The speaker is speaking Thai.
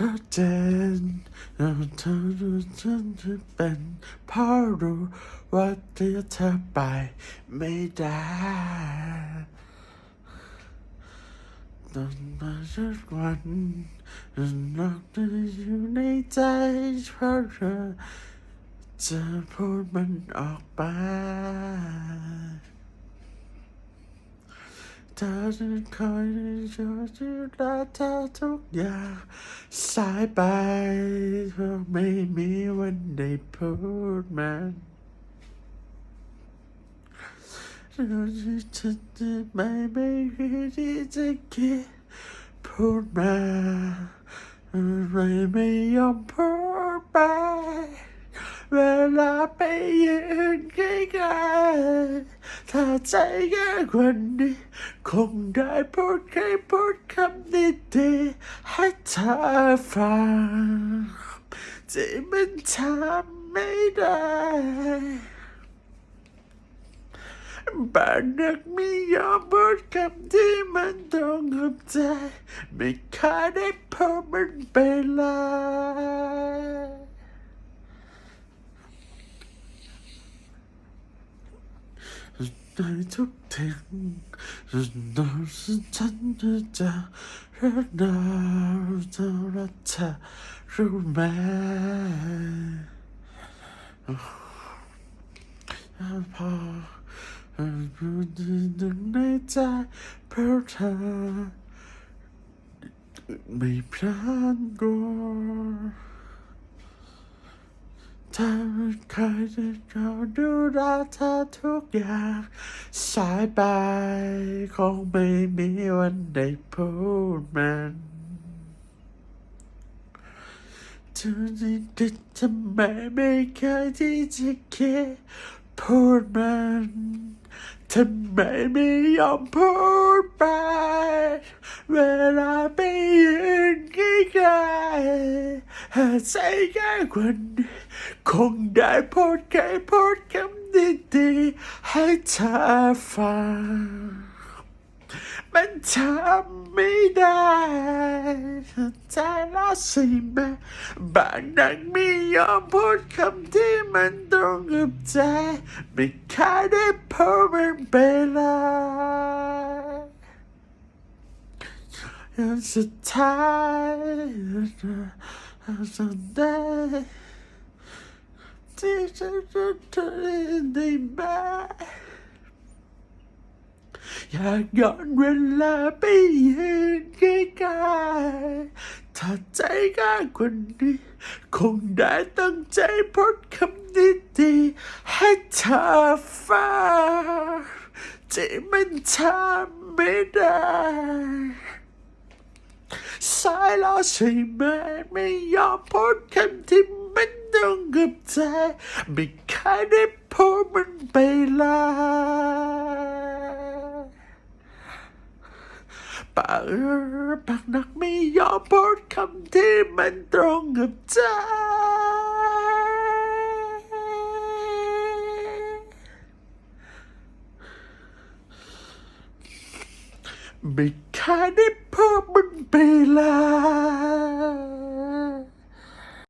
ชัดเจนแล้วเธอรู้ฉันจะเป็นเพราะรู้ว่าเธอเธอไปไม่ได้ตอนมาสักวันนอกจะอยู่ในใจเพราะเธอจะพูดมันออกไป เธอจะคอยช่วยดูแลเธอทุกอย่างสายไปเพราะไม่มีวันได้พูดมันเราจะฉันจะไม่ไม่คิดที่จะคิดพูดมาอะไรไม่ยอมพูดไป เวลาไปยืนใกล้ๆ ถ้าใจแค่คนนี้ คงได้พูดแค่พูดคำดีๆให้เธอฟังที่มันทำไม่ได้บางนักไม่ยอมพูดคำที่มันตรงกับใจ ไม่เคยได้พูดมันเป็นไร ในทุกเที่ยงนอนฉันจะจะรักดาวจะรักเธอรู้ไหมพอรู้ดีหนึ่งในใจเพราะเธอไม่พลาดกลัว ธอเคยจะขอดูแลเธอทุกอย่าง สายไปคงไม่มีวันได้พูดมันเธอจะคิดทำไมไม่เคยที่จะคิดพูดมันทำไมไม่ยอมพูดไป เวลาไปยืนใกล้ๆหาใจแค่คนนี้ คงได้พูดแค่พูดคำดีๆให้เธอฟัง มันทำไม่ได้ใจล้วสิแม่บางนังไม่ยอมพูดคำที่มันตรงกับใจ ไม่เคยได้พูดมันไปเลยย่างสุดท้ายสุดได้ ที่ฉันจะทำได้ไหมอยากย้อนเวลาไปยืนใกล้ๆถ้าใจกล้าคนนี้ คงได้ตั้งใจพูดคำนี้ดีให้เธอฟังที่มันทำไม่ได้สายแล้วใช่ไหมไม่ยอมพูดคำที่มันตรง กับใจไม่เคยได้พูดมันไปเลยปากปากนักไม่ยอมพูดคำที่มันตรงกับใจไม่เคยได้พูดมันไปเลย